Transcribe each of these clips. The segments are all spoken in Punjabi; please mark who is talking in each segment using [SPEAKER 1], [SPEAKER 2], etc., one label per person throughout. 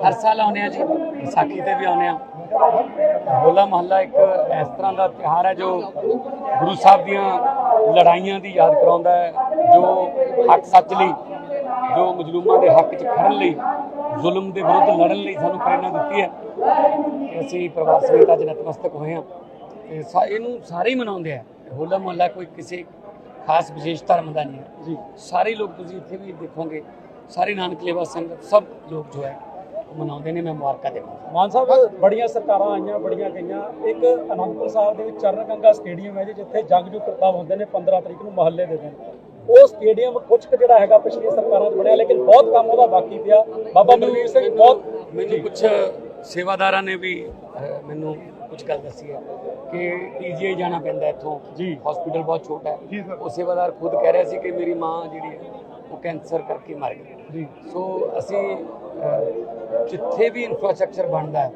[SPEAKER 1] ਹਰ ਸਾਲ ਆਉਂਦੇ ਆ ਜੀ ਵਿਸਾਖੀ ਤੇ ਵੀ ਆਉਂਦੇ ਆ। ਹੋਲਾ ਮਹੱਲਾ ਇੱਕ ਇਸ ਤਰ੍ਹਾਂ ਦਾ ਤਿਉਹਾਰ ਹੈ ਜੋ ਗੁਰੂ ਸਾਹਿਬ ਦੀਆਂ ਲੜਾਈਆਂ ਦੀ ਯਾਦ ਕਰਾਉਂਦਾ ਹੈ ਜੋ ਹੱਕ ਸੱਚ ਲਈ ਜੋ ਮਜ਼ਲੂਮਾਂ ਦੇ ਹੱਕ 'ਚ ਖੜਨ ਲਈ ਜ਼ੁਲਮ ਦੇ ਵਿਰੁੱਧ ਲੜਨ ਲਈ ਸਾਨੂੰ ਪ੍ਰੇਰਣਾ ਦਿੱਤੀ ਹੈ। ਅਸੀਂ ਪਰਿਵਾਰ ਸਮੇਤ ਅੱਜ ਨਤਮਸਤਕ ਹੋਏ ਹਾਂ ਤੇ ਸਾ- ਇਹਨੂੰ ਸਾਰੇ ਹੀ ਮਨਾਉਂਦੇ ਆ। ਹੋਲਾ ਮਹੱਲਾ ਕੋਈ ਕਿਸੇ ਖਾਸ ਵਿਸ਼ੇਸ਼ ਧਰਮ ਦਾ ਨਹੀਂ ਹੈ।
[SPEAKER 2] ਜੀ।
[SPEAKER 1] ਸਾਰੇ ਲੋਕ ਤੁਸੀਂ ਇੱਥੇ ਵੀ ਦੇਖੋਗੇ ਸਾਰੇ ਨਾਨਕ ਲੇਵਾ ਸੰਗਤ ਸਭ ਲੋਕ ਜੋ ਹੈ ਮਨਾਉਂਦੇ ਨੇ ਮੈਂ ਮੁਬਾਰਕਾਂ ਦੇਵਾਂਗਾ।
[SPEAKER 2] ਮਾਨ ਸਾਹਿਬ ਬੜੀਆਂ ਸਰਕਾਰਾਂ ਆਈਆਂ ਬੜੀਆਂ ਗਈਆਂ। ਇੱਕ ਅਨੰਦਪੁਰ ਸਾਹਿਬ ਦੇ ਵਿੱਚ ਚਰਨ ਗੰਗਾ ਸਟੇਡੀਅਮ ਹੈ ਜੀ ਜਿੱਥੇ ਜੰਗਜੂ ਕਰਤੱਵ ਹੁੰਦੇ ਨੇ 15 ਤਰੀਕ ਨੂੰ ਮਹੱਲੇ ਦੇ ਦਿਨ। ਉਹ ਸਟੇਡੀਅਮ ਕੁਝ ਕੁ ਜਿਹੜਾ ਹੈਗਾ ਪਿਛਲੀਆਂ ਸਰਕਾਰਾਂ 'ਚ ਬਣਿਆ ਲੇਕਿਨ ਬਹੁਤ ਕੰਮ ਉਹਦਾ ਬਾਕੀ ਪਿਆ। ਬਾਬਾ ਬਲਵੀਰ ਸਿੰਘ ਬਹੁਤ
[SPEAKER 1] ਮੈਨੂੰ ਕੁਝ ਸੇਵਾਦਾਰਾਂ ਨੇ ਵੀ ਮੈਨੂੰ ਕੁਝ ਗੱਲ ਦੱਸੀ ਹੈ ਕਿ ਪੀਜੀਆਈ ਜਾਣਾ ਪੈਂਦਾ ਇੱਥੋਂ।
[SPEAKER 2] ਜੀ।
[SPEAKER 1] ਹਸਪੀਟਲ ਬਹੁਤ ਛੋਟਾ ਹੈ। ਉਹ ਸੇਵਾਦਾਰ ਖੁਦ ਕਹਿ ਰਿਹਾ ਸੀ ਕਿ ਮੇਰੀ ਮਾਂ ਜਿਹੜੀ ਹੈ ਉਹ ਕੈਂਸਰ ਕਰਕੇ ਮਰ
[SPEAKER 2] ਜੀ।
[SPEAKER 1] ਸੋ ਅਸੀਂ ਜਿੱਥੇ ਵੀ ਇਨਫਰਾਸਟ੍ਰਕਚਰ ਬਣਦਾ ਹੈ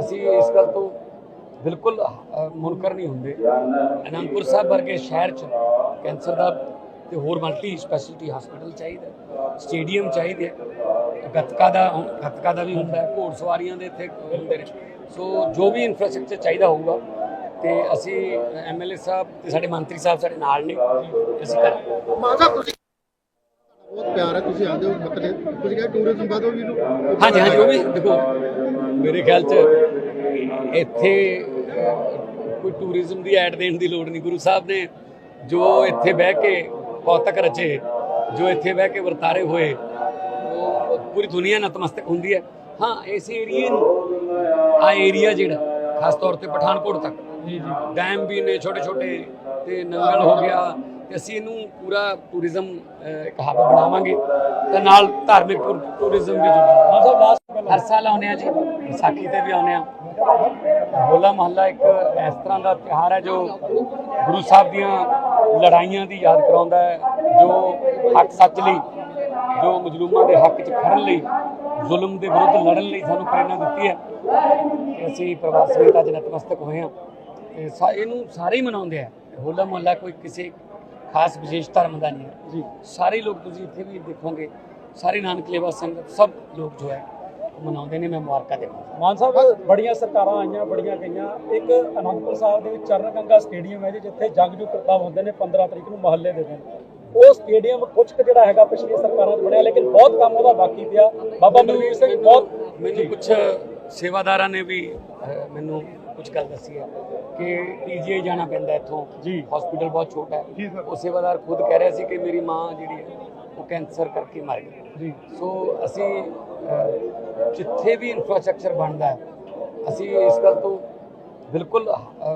[SPEAKER 1] ਅਸੀਂ ਇਸ ਗੱਲ ਤੋਂ ਬਿਲਕੁਲ ਮੁਨਕਰ ਨਹੀਂ ਹੁੰਦੇ। ਅਨੰਦਪੁਰ ਸਾਹਿਬ ਵਰਗੇ ਸ਼ਹਿਰ 'ਚ ਕੈਂਸਰ ਦਾ ਤੇ ਹੋਰ ਮਲਟੀ ਸਪੈਸ਼ਲਿਟੀ ਹਸਪੀਟਲ ਚਾਹੀਦਾ ਸਟੇਡੀਅਮ ਚਾਹੀਦੇ। ਗੱਤਕਾ ਦਾ ਗੱਤਕਾ ਦਾ ਵੀ ਹੁੰਦਾ ਹੈ ਘੋੜ ਸਵਾਰੀਆਂ ਦੇ ਇੱਥੇ ਹੁੰਦੇ ਨੇ। ਸੋ ਜੋ ਵੀ ਇਨਫਰਾਸਟ੍ਰਕਚਰ ਚਾਹੀਦਾ ਹੋਊਗਾ ਤੇ ਅਸੀਂ ਐਮਐਲਏ ਸਾਹਿਬ ਤੇ ਸਾਡੇ ਮੰਤਰੀ ਸਾਹਿਬ ਸਾਡੇ ਨਾਲ ਨੇ। ਅਸੀਂ
[SPEAKER 3] ਤੁਸੀਂ ਬਹੁਤ ਪਿਆਰ ਹੈ ਤੁਸੀਂ ਆਉਂਦੇ ਹੋ ਮੱਕੜੇ ਤੁਸੀਂ ਕਹਿੰਦੇ ਟੂਰਿਜ਼ਮ ਵਧੋ ਵੀ ਨੂੰ
[SPEAKER 1] ਹਾਂਜੀ ਹਾਂਜੀ ਉਹ ਵੀ ਦੇਖੋ ਮੇਰੇ ਖਿਆਲ ਚ ਇੱਥੇ ਕੋਈ ਟੂਰਿਜ਼ਮ ਦੀ ਐਡ ਦੇਣ ਦੀ ਲੋੜ ਨਹੀਂ। ਗੁਰੂ ਸਾਹਿਬ ਨੇ ਜੋ ਇੱਥੇ ਬਹਿ ਕੇ ਕੌਤਕ ਰਚੇ ਜੋ ਇੱਥੇ ਬਹਿ ਕੇ ਵਰਤਾਰੇ ਹੋਏ ਉਹ ਪੂਰੀ ਦੁਨੀਆ ਨਤਮਸਤਕ ਹੁੰਦੀ ਹੈ। ਹਾਂ ਇਸ ਏਰੀਏ ਨੂੰ ਆ ਏਰੀਆ ਜਿਹੜਾ ਖਾਸ ਤੌਰ ਤੇ ਪਠਾਨਕੋਟ ਤੱਕ ਜੀ ਜੀ। ਡੈਮ ਵੀ ਨੇ ਛੋਟੇ ਛੋਟੇ ਤੇ ਨੰਗਲ ਹੋ ਗਿਆ ਤੇ ਅਸੀਂ ਇਹਨੂੰ ਪੂਰਾ ਟੂਰਿਜ਼ਮ ਇੱਕ ਹੱਬ ਬਣਾਵਾਂਗੇ। ਤੇ ਨਾਲ ਧਾਰਮਿਕ ਟੂਰ- ਟੂਰਿਜ਼ਮ ਵੀ
[SPEAKER 2] ਲਾਸਟ
[SPEAKER 1] ਹਰ ਸਾਲ ਆਉਂਦੇ ਆ ਜੀ ਵਿਸਾਖੀ ਤੇ ਵੀ ਆਉਂਦੇ ਆ ਹੋਲਾ ਮਹੱਲਾ ਇੱਕ ਇਸ ਤਰ੍ਹਾਂ ਦਾ ਤਿਉਹਾਰ ਹੈ ਜੋ ਗੁਰੂ ਸਾਹਿਬ ਦੀਆਂ ਲੜਾਈਆਂ ਦੀ ਯਾਦ ਕਰਾਉਂਦਾ ਹੈ ਜੋ ਹੱਕ ਸੱਚ ਲਈ ਜੋ ਮਜ਼ਲੂਮਾਂ ਦੇ ਹੱਕ 'ਚ ਖੜਨ ਲਈ ਜ਼ੁਲਮ ਦੇ ਵਿਰੁੱਧ ਲੜਨ ਲਈ ਸਾਨੂੰ ਪ੍ਰੇਰਣਾ ਦਿੱਤੀ ਹੈ। ਅਸੀਂ ਪਰਿਵਾਰ ਸਮੇਤ ਅੱਜ ਨਤਮਸਤਕ ਹੋਏ ਹਾਂ। ਤੇ ਇਹਨੂੰ ਸਾਰੇ ਹੀ ਮਨਾਉਂਦੇ ਆ। ਹੋਲਾ ਮਹੱਲਾ ਕੋਈ ਕਿਸੇ ਖਾਸ ਵਿਸ਼ੇਸ਼ ਧਰਮ ਦਾ ਨਹੀਂ ਹੈ।
[SPEAKER 2] ਜੀ।
[SPEAKER 1] ਸਾਰੇ ਲੋਕ ਤੁਸੀਂ ਇੱਥੇ ਵੀ ਦੇਖੋਗੇ ਸਾਰੇ ਨਾਨਕ ਲੇਵਾ ਸੰਗਤ ਸਭ ਲੋਕ ਜੋ ਹੈ ਮਨਾਉਂਦੇ ਨੇ ਮੈਂ ਮੁਬਾਰਕਾਂ ਦੇਵਾਂਗਾ।
[SPEAKER 2] ਮਾਨ ਸਾਹਿਬ ਬੜੀਆਂ ਸਰਕਾਰਾਂ ਆਈਆਂ ਬੜੀਆਂ ਗਈਆਂ। ਇੱਕ ਅਨੰਦਪੁਰ ਸਾਹਿਬ ਦੇ ਵਿੱਚ ਚਰਨ ਗੰਗਾ ਸਟੇਡੀਅਮ ਹੈ ਜੀ ਜਿੱਥੇ ਜੰਗਜੂ ਕਰਤੱਵ ਹੁੰਦੇ ਨੇ 15 ਤਰੀਕ ਨੂੰ ਮਹੱਲੇ ਦੇ ਦਿਨ। ਉਹ ਸਟੇਡੀਅਮ ਕੁਝ ਕੁ ਜਿਹੜਾ ਹੈਗਾ ਪਿਛਲੀਆਂ ਸਰਕਾਰਾਂ 'ਚ ਬਣਿਆ ਲੇਕਿਨ ਬਹੁਤ ਕੰਮ ਉਹਦਾ ਬਾਕੀ ਪਿਆ। ਬਾਬਾ ਬਲਵੀਰ ਸਿੰਘ ਬਹੁਤ
[SPEAKER 1] ਮੈਨੂੰ ਕੁਝ ਸੇਵਾਦਾਰਾਂ ਨੇ ਵੀ ਮੈਨੂੰ ਕੁਝ ਗੱਲ ਦੱਸੀ ਹੈ ਕਿ ਪੀਜੀਆਈ ਜਾਣਾ ਪੈਂਦਾ ਇੱਥੋਂ।
[SPEAKER 2] ਜੀ।
[SPEAKER 1] ਹਸਪੀਟਲ ਬਹੁਤ ਛੋਟਾ ਹੈ। ਉਹ ਸੇਵਾਦਾਰ ਖੁਦ ਕਹਿ ਰਿਹਾ ਸੀ ਕਿ ਮੇਰੀ ਮਾਂ ਜਿਹੜੀ ਹੈ ਉਹ ਕੈਂਸਰ ਕਰਕੇ ਮਰ ਗਈ।
[SPEAKER 2] ਜੀ।
[SPEAKER 1] ਸੋ ਅਸੀਂ ਜਿੱਥੇ ਵੀ ਇਨਫਰਾਸਟ੍ਰਕਚਰ ਬਣਦਾ ਹੈ ਅਸੀਂ ਇਸ ਗੱਲ ਤੋਂ ਬਿਲਕੁਲ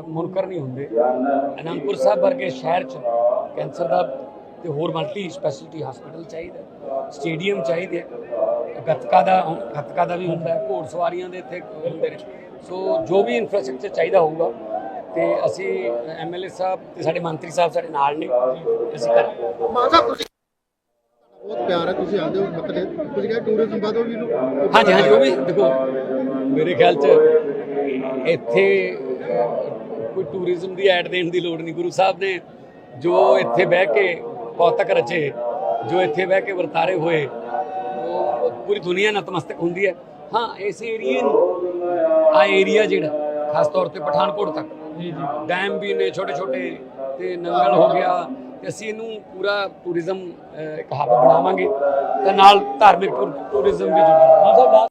[SPEAKER 1] ਮੁਨਕਰ ਨਹੀਂ ਹੁੰਦੇ। ਅਨੰਦਪੁਰ ਸਾਹਿਬ ਵਰਗੇ ਸ਼ਹਿਰ 'ਚ ਕੈਂਸਰ ਦਾ ਤੇ ਹੋਰ ਮਲਟੀ ਸਪੈਸ਼ਲਿਟੀ ਹਸਪੀਟਲ ਚਾਹੀਦਾ ਸਟੇਡੀਅਮ ਚਾਹੀਦੇ। ਗੱਤਕਾ ਦਾ ਗੱਤਕਾ ਦਾ ਵੀ ਹੁੰਦਾ ਹੈ ਘੋੜ ਸਵਾਰੀਆਂ ਦੇ ਇੱਥੇ ਹੁੰਦੇ ਨੇ। ਸੋ ਜੋ ਵੀ ਇਨਫਰਾਸਟ੍ਰਕਚਰ ਚਾਹੀਦਾ ਹੋਊਗਾ ਤੇ ਅਸੀਂ ਐਮਐਲਏ ਸਾਹਿਬ ਤੇ ਸਾਡੇ ਮੰਤਰੀ ਸਾਹਿਬ ਸਾਡੇ ਨਾਲ ਨੇ ਅਸੀਂ
[SPEAKER 3] ਮਾਨ ਸਾਹਿਬ ਤੁਸੀਂ ਬਹੁਤ ਪਿਆਰ ਹੈ ਤੁਸੀਂ ਆਉਂਦੇ ਹੋ ਮੱਕੜੇ ਤੁਸੀਂ ਕਹਿੰਦੇ ਟੂਰਿਜ਼ਮ ਵਧੋ ਵੀ ਨੂੰ
[SPEAKER 1] ਹਾਂਜੀ ਹਾਂਜੀ ਉਹ ਵੀ ਦੇਖੋ ਮੇਰੇ ਖਿਆਲ ਚ ਇੱਥੇ ਕੋਈ ਟੂਰਿਜ਼ਮ ਦੀ ਐਡ ਦੇਣ ਦੀ ਲੋੜ ਨਹੀਂ। ਗੁਰੂ ਸਾਹਿਬ ਨੇ ਜੋ ਇੱਥੇ ਬਹਿ ਕੇ ਕੌਤਕ ਰਚੇ ਜੋ ਇੱਥੇ ਬਹਿ ਕੇ ਵਰਤਾਰੇ ਹੋਏ ਪੂਰੀ ਦੁਨੀਆ ਨਤਮਸਤਕ ਹੁੰਦੀ ਹੈ। ਹਾਂ ਇਸ ਏਰੀਏ ਨੂੰ ਆ ਏਰੀਆ ਜਿਹੜਾ ਖਾਸ ਤੌਰ ਤੇ ਪਠਾਨਕੋਟ ਤੱਕ। ਜੀ ਜੀ। ਡੈਮ ਵੀ ਨੇ ਛੋਟੇ ਛੋਟੇ ਤੇ ਨੰਗਲ ਹੋ ਗਿਆ। ਤੇ ਅਸੀਂ ਇਹਨੂੰ ਪੂਰਾ ਟੂਰਿਜ਼ਮ ਇੱਕ ਹੱਬ ਬਣਾਵਾਂਗੇ। ਤੇ ਨਾਲ ਧਾਰਮਿਕ ਟੂਰ- ਟੂਰਿਜ਼ਮ ਵੀ
[SPEAKER 2] ਲਾਸਟ